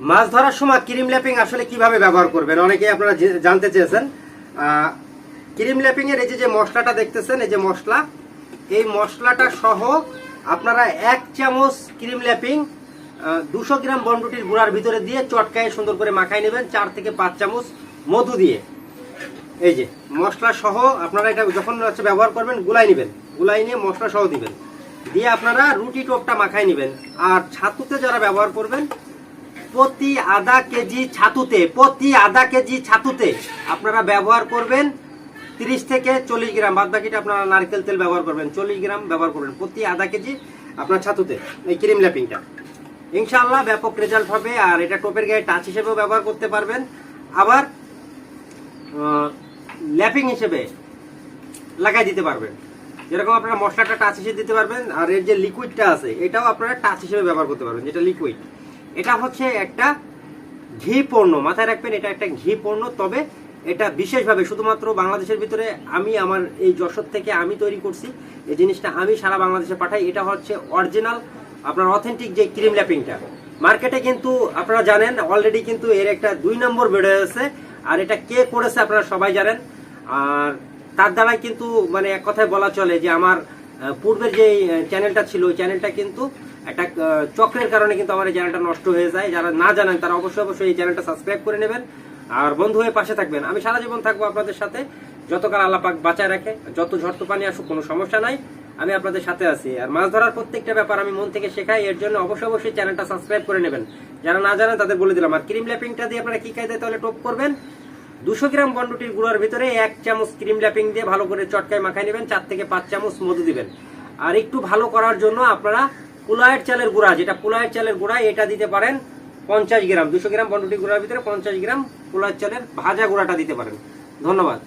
মাছ ধরার সময় cream lapping আসলে কীভাবে ব্যবহার করবেন? অনেকেই আপনারা জানতে চেয়েছেন। ক্রিম ল্যাপিং এর এই যে মশলাটা দেখতেছেন, এই যে মশলা, এই মশলাটা সহ আপনারা এক চামচ ক্রিম ল্যাপিং দুশো গ্রাম বন্ডুটির গুঁড়ার ভিতরে দিয়ে চটকায় সুন্দর করে মাখাই নেবেন, চার থেকে পাঁচ চামচ মধু দিয়ে। এই যে মশলা সহ আপনারা এটা যখন হচ্ছে ব্যবহার করবেন, গুলাই নেবেন। গুলাই নিয়ে মশলা সহ দিবেন। দিয়ে আপনারা রুটি টোপটা মাখাই নেবেন। আর ছাতুতে যারা ব্যবহার করবেন প্রতি আধা কেজি ছাতুতে, প্রতি আধা কেজি ছাতুতে আপনারা ব্যবহার করবেন তিরিশ থেকে চল্লিশ গ্রাম। বাদ বাকিটা আপনারা নারকেল তেল ব্যবহার করবেন, চল্লিশ গ্রাম ব্যবহার করবেন প্রতি আধা কেজি আপনার ছাতুতে, এই ক্রিম ল্যাপিংটা। ইনশাআল্লাহ ব্যাপক রেজাল্ট হবে আর এটা টোপের গায়ে টাচ হিসেবেও ব্যবহার করতে পারবেন। আবার ল্যাপিং হিসেবে লাগাই দিতে পারবেন। যেরকম আপনারা মশলাটা টাচ হিসেবে দিতে পারবেন আর এর যে লিকুইডটা আছে, এটাও আপনারা টাচ হিসেবে ব্যবহার করতে পারবেন, যেটা লিকুইড এটা হচ্ছে একটা ঘি পণ্য, মাথায় রাখবেন এটা একটা ঘি পণ্য, তবে এটা বিশেষভাবে শুধুমাত্র বাংলাদেশের ভিতরে আমি আমার এই যশোর থেকে আমি তৈরি করছি, এই জিনিসটা আমি সারা বাংলাদেশে পাঠাই, এটা হচ্ছে অরিজিনাল, আপনার অথেন্টিক যে ক্রিম ল্যাপিংটা। মার্কেটে কিন্তু আপনারা জানেন অলরেডি কিন্তু এর একটা দুই নম্বর বেড়ে আছে আর এটা কে করেছে আপনারা সবাই জানেন, আর তার দ্বারাই কিন্তু মানে এক কথায় বলা চলে যে আমার পূর্বের যে চ্যানেলটা ছিল, ওই চ্যানেলটা কিন্তু একটা চক্রের কারণে কিন্তু আমার এই চ্যানেলটা নষ্ট হয়ে যায়। যারা না জানেন, তারা অবশ্যই অবশ্যই এই চ্যানেলটা সাবস্ক্রাইব করে নেবেন। আর বন্ধু হয়ে পাশে থাকবেন। আমি সারা জীবন থাকব আপনাদের সাথে। যতকাল আল্লাহ পাক বাঁচায় রাখে, যত ঝড় পানি আসুক, কোনো সমস্যা নাই। আমি আপনাদের সাথে আছি। আর মাছ ধরার প্রত্যেকটা ব্যাপার আমি মন থেকে শেখাই। এর জন্য অবশ্যই অবশ্যই চ্যানেলটা সাবস্ক্রাইব করে নেবেন। যারা না জানেন, তাদের বলে দিলাম। আর ক্রিম ল্যাপিংটা দিয়ে আপনারা কি কায়দায় তাহলে টোপ করবেন? দুশো গ্রাম বন্ডটির গুঁড়ার ভিতরে এক চামচ ক্রিম ল্যাপিং দিয়ে ভালো করে চটকায় মাখায় নেবেন, চার থেকে পাঁচ চামচ মধু দিবেন। আর একটু ভালো করার জন্য আপনারা পোলায়ের চালের গুঁড়া, যেটা পোলায়ের চালের গুঁড়া, এটা দিতে পারেন পঞ্চাশ গ্রাম। দুশো গ্রাম বন্ডুটির গুঁড়ার ভিতরে পঞ্চাশ গ্রাম পোলায়ের চালের ভাজা গুঁড়াটা দিতে পারেন। ধন্যবাদ।